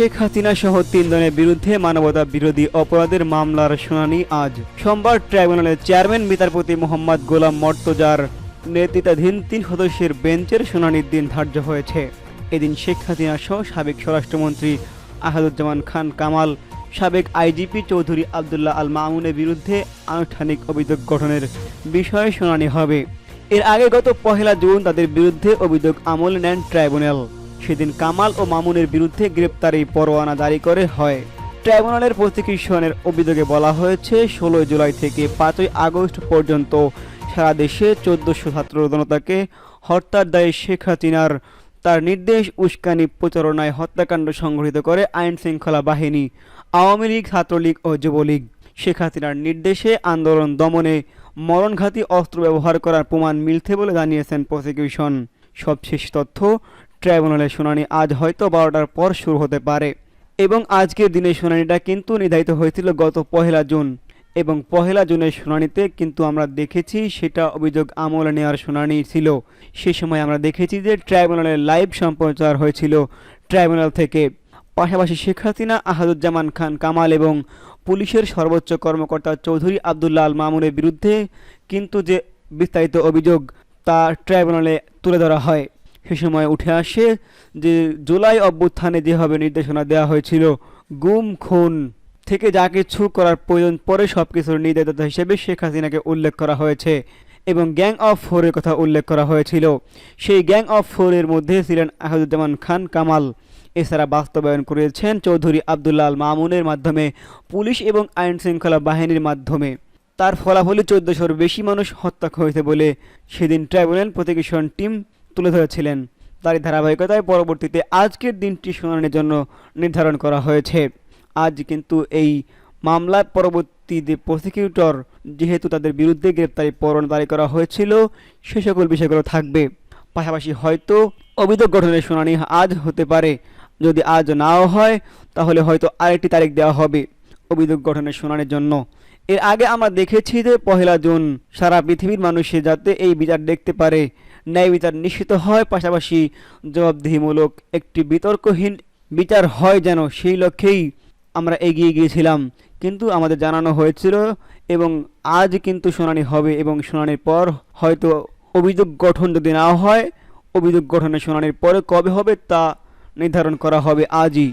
শেখ হাসিনা সহ তিনজনের বিরুদ্ধে মানবতা বিরোধী অপরাধের মামলার শুনানি আজ। সোমবার ট্রাইব্যুনালের চেয়ারম্যান বিচারপতি মোহাম্মদ গোলাম মর্তজার নেতৃত্বাধীন তিন সদস্যের বেঞ্চের শুনানির দিন ধার্য হয়েছে। এদিন শেখ হাসিনা সহ সাবেক স্বরাষ্ট্রমন্ত্রী আহাদুজ্জামান খান কামাল, সাবেক আইজিপি চৌধুরী আবদুল্লাহ আল মামুনের বিরুদ্ধে আনুষ্ঠানিক অভিযোগ গঠনের বিষয়ে শুনানি হবে। এর আগে গত পহেলা জুন তাদের বিরুদ্ধে অভিযোগ আমল নেন ট্রাইব্যুনাল। সেদিন কামাল ও মামুনের বিরুদ্ধে গ্রেপ্তারি পরোয়ানা জারি করে হয়। ট্রাইব্যুনালের প্রসিকিউশনের অভিযোগে বলা হয়েছে, ষোলোই জুলাই থেকে পাঁচই আগস্ট পর্যন্ত সারা দেশে চোদ্দশো ছাত্র জনতাকে হত্যার দায়ে শেখ হাসিনার তার নির্দেশ, উস্কানি, প্রচারণায় হত্যাকাণ্ড সংঘটিত করে আইন শৃঙ্খলা বাহিনী, আওয়ামী লীগ, ছাত্রলীগ ও যুবলীগ। শেখ হাসিনার নির্দেশে আন্দোলন দমনে মরণঘাতী অস্ত্র ব্যবহার করার প্রমাণ মিলছে বলে জানিয়েছেন প্রসিকিউশন। সবশেষ তথ্য ট্রাইব্যুনালের শুনানি আজ হয়তো বারোটার পর শুরু হতে পারে। এবং আজকের দিনের শুনানিটা কিন্তু নির্ধারিত হয়েছিল গত পহেলা জুন। এবং পহেলা জুনের শুনানিতে কিন্তু আমরা দেখেছি সেটা অভিযোগ আমলে নেওয়ার শুনানি ছিল। সে সময় আমরা দেখেছি যে ট্রাইব্যুনালের লাইভ সম্প্রচার হয়েছিল ট্রাইব্যুনাল থেকে। পাশাপাশি শেখ হাসিনা, আহাদুজ্জামান খান কামাল এবং পুলিশের সর্বোচ্চ কর্মকর্তা চৌধুরী আবদুল্লাহ আল মামুনের বিরুদ্ধে কিন্তু যে বিস্তারিত অভিযোগ তা ট্রাইব্যুনালে তুলে ধরা হয়। সে সময় উঠে আসে যে জুলাই অভ্যুত্থানে যেভাবে নির্দেশনা দেওয়া হয়েছিল, গুম, খুন থেকে যা কিছু করার প্রয়োজন পরে সব কিছুর নির্দেশতা হিসেবে শেখ হাসিনাকে উল্লেখ করা হয়েছে এবং গ্যাং অফ ফোরের কথা উল্লেখ করা হয়েছিল। সেই গ্যাং অফ ফোরের মধ্যে ছিলেন আহাদুজ্জামান খান কামাল। এছাড়া বাস্তবায়ন করেছেন চৌধুরী আবদুল্লাহ আল মামুনের মাধ্যমে, পুলিশ এবং আইন শৃঙ্খলা বাহিনীর মাধ্যমে। তার ফলাফলে চোদ্দশোর বেশি মানুষ হত্যা হয়েছে বলে সেদিন ট্রাইব্যুনাল প্রতিকিশন টিম তুলে ধরেছিলেন তারই ধারাবাহিকতায় পরবর্তীতে আজকের দিনটি শুনানির জন্য নির্ধারণ করা হয়েছে। আজ কিন্তু এই মামলার পরবর্তী যে প্রসিকিউটর যেহেতু তাদের বিরুদ্ধে গ্রেপ্তারি পরোয়ানা জারি করা হয়েছিল, সে সকল বিষয়গুলো থাকবে। পাশাপাশি হয়তো অভিযোগ গঠনের শুনানি আজ হতে পারে। যদি আজ নাও হয়, তাহলে হয়তো আরেকটি তারিখ দেওয়া হবে অভিযোগ গঠনের শুনানির জন্য। এর আগে আমরা দেখেছি যে পহেলা জুন সারা পৃথিবীর মানুষে যাতে এই বিচার দেখতে পারে ন্যায় বিচার নিশ্চিত হয়, পাশাপাশি জবাবদিহিমূলক একটি বিতর্কহীন বিচার হয় যেন সেই লক্ষ্যেই আমরা এগিয়ে গিয়েছিলাম। কিন্তু আমাদের জানানো হয়েছিল এবং আজ কিন্তু শুনানি হবে এবং শুনানির পর হয়তো অভিযোগ গঠন যদি না হয়, অভিযোগ গঠনের শুনানির পরে কবে হবে তা নির্ধারণ করা হবে আজই।